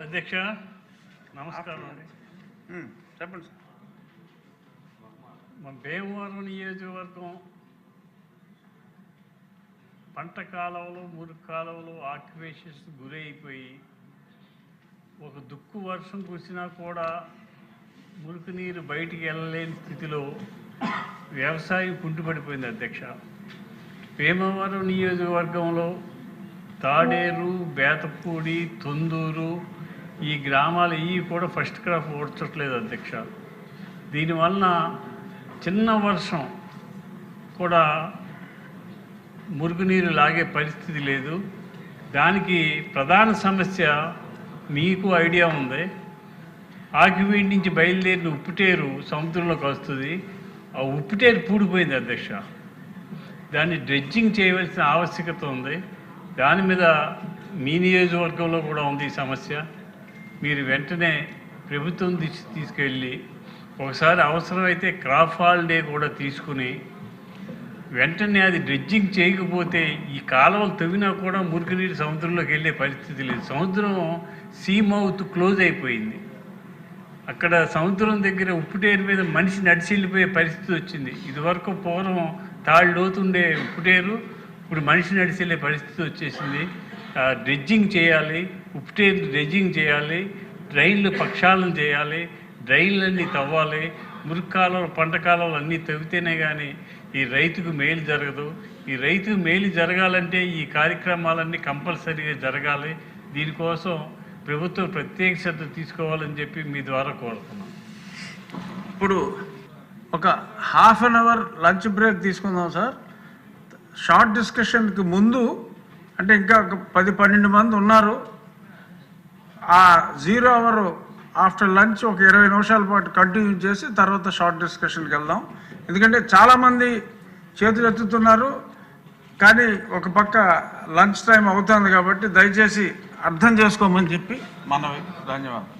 అధ్యక్ష నమస్కారం. అండి ఉమ్, చెప్పండి సార్ మన భీమవరం నియోజకవర్గం పంట కాలువలు మురుగు కాలువలు ఆక్యుపేషన్స్ గురైపోయి ఒక దుక్కు వర్షం కురిసినా కూడా మురికి నీరు బయటికి వెళ్ళలేని స్థితిలో వ్యవసాయం కుంటుపడిపోయింది అధ్యక్ష. భీమవరం నియోజకవర్గంలో తాడేరు బేతపూడి తొందూరు ఈ గ్రామాలు ఇవి కూడా ఫస్ట్ క్రాప్ ఓడ్చట్లేదు అధ్యక్ష. దీనివలన చిన్న వర్షం కూడా మురుగునీరు లాగే పరిస్థితి లేదు. దానికి ప్రధాన సమస్య మీకు ఐడియా ఉంది. ఆకివీడి నుంచి బయలుదేరిన ఉప్పుటేరు సముద్రంలోకి వస్తుంది. ఆ ఉప్పుటేరు పూడిపోయింది అధ్యక్ష. దాన్ని డ్రెడ్జింగ్ చేయవలసిన ఆవశ్యకత ఉంది. దాని మీద మీ నియోజకవర్గంలో కూడా ఉంది ఈ సమస్య. మీరు వెంటనే ప్రభుత్వం తీసుకెళ్ళి ఒకసారి అవసరమైతే క్రాప్ హాలిడే కూడా తీసుకుని వెంటనే అది డ్రెడ్జింగ్ చేయకపోతే ఈ కాలువలు తవ్వినా కూడా మురికినీరు సముద్రంలోకి వెళ్ళే పరిస్థితి లేదు. సముద్రం సీ మౌత్ క్లోజ్ అయిపోయింది. అక్కడ సముద్రం దగ్గర ఉప్పుటేరు మీద మనిషి నడిచి వెళ్ళిపోయే పరిస్థితి వచ్చింది. ఇదివరకు పూర్వం తాళ్ళు లోతుండే ఉప్పుటేరు ఇప్పుడు మనిషి నడిచేలే పరిస్థితి వచ్చేసింది. డ్రెడ్జింగ్ చేయాలి ఉప్పుటేరు డ్రెడ్జింగ్ చేయాలి డ్రైన్లు పక్షాలను చేయాలి డ్రైన్లన్నీ తవ్వాలి మురికి కాలువలు పంట కాలువలు అన్నీ తవ్వితేనే కానీ ఈ రైతుకు మేలు జరగదు. ఈ రైతుకు మేలు జరగాలంటే ఈ కార్యక్రమాలన్నీ కంపల్సరీగా జరగాలి. దీనికోసం ప్రభుత్వం ప్రత్యేక శ్రద్ధ తీసుకోవాలని చెప్పి మీ ద్వారా కోరుతున్నాం. ఇప్పుడు ఒక half an hour lunch break తీసుకుందాం సార్. షార్ట్ డిస్కషన్కి ముందు అంటే ఇంకా పది పన్నెండు మంది ఉన్నారు. ఆ జీరో అవర్ ఆఫ్టర్ లంచ్ ఒక ఇరవై నిమిషాల పాటు కంటిన్యూ చేసి తర్వాత షార్ట్ డిస్కషన్కి వెళ్దాం. ఎందుకంటే చాలామంది చేతులు ఎత్తుతున్నారు. కానీ ఒక పక్క లంచ్ టైం అవుతుంది కాబట్టి దయచేసి అర్థం చేసుకోమని చెప్పి మనవి. ధన్యవాదాలు.